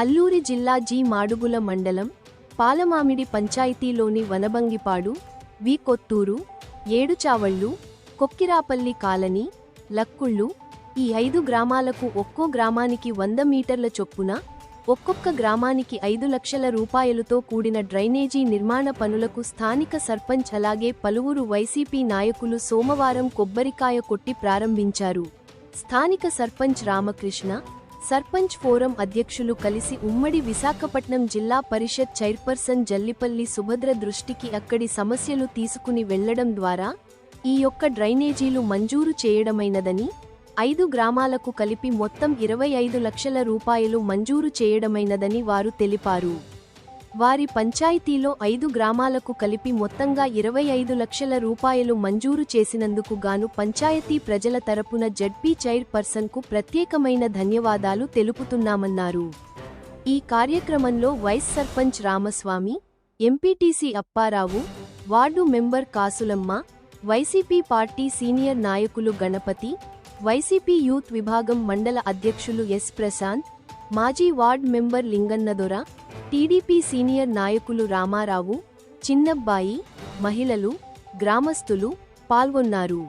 అల్లూరి జిల్లా జి మాడుగుల మండలం పాలమామిడి పంచాయతీలోని వనబంగిపాడు వి కొత్తూరు ఏడుచావళ్ళు కొక్కిరాపల్లి కాలనీ లక్కుళ్ళు ఈ ఐదు గ్రామాలకు ఒక్కో గ్రామానికి వంద మీటర్ల చొప్పున ఒక్కొక్క గ్రామానికి ఐదు లక్షల రూపాయలతో కూడిన డ్రైనేజీ నిర్మాణ పనులకు స్థానిక సర్పంచ్ అలాగే పలువురు వైసీపీ నాయకులు సోమవారం కొబ్బరికాయ కొట్టి ప్రారంభించారు. స్థానిక సర్పంచ్ రామకృష్ణ సర్పంచ్ ఫోరం అధ్యక్షులు కలిసి ఉమ్మడి విశాఖపట్నం జిల్లా పరిషత్ చైర్పర్సన్ జల్లిపల్లి సుభద్ర దృష్టికి అక్కడి సమస్యలు తీసుకుని వెళ్ళడం ద్వారా ఈ యొక్క డ్రైనేజీలు మంజూరు చేయడమైనదని ఐదు గ్రామాలకు కలిపి మొత్తం ఇరవై ఐదు లక్షల రూపాయలు మంజూరు చేయడమైనదని వారు తెలిపారు. వారి పంచాయతీలో ఐదు గ్రామాలకు కలిపి మొత్తంగా ఇరవై ఐదు లక్షల రూపాయలు మంజూరు చేసినందుకు గాను పంచాయతీ ప్రజల తరపున జడ్పీ చైర్ పర్సన్కు ప్రత్యేకమైన ధన్యవాదాలు తెలుపుతున్నామన్నారు. ఈ కార్యక్రమంలో vice sarpanch Ramaswamy MPTC Apparao ward member Kasulamma YCP party senior నాయకులు గణపతి వైసీపీ యూత్ విభాగం మండల అధ్యక్షులు ఎస్ ప్రశాంత్ మాజీ ward member Lingannadora TDP senior నాయకులు రామారావు చిన్నబ్బాయి మహిళలు గ్రామస్తులు పాల్గొన్నారు.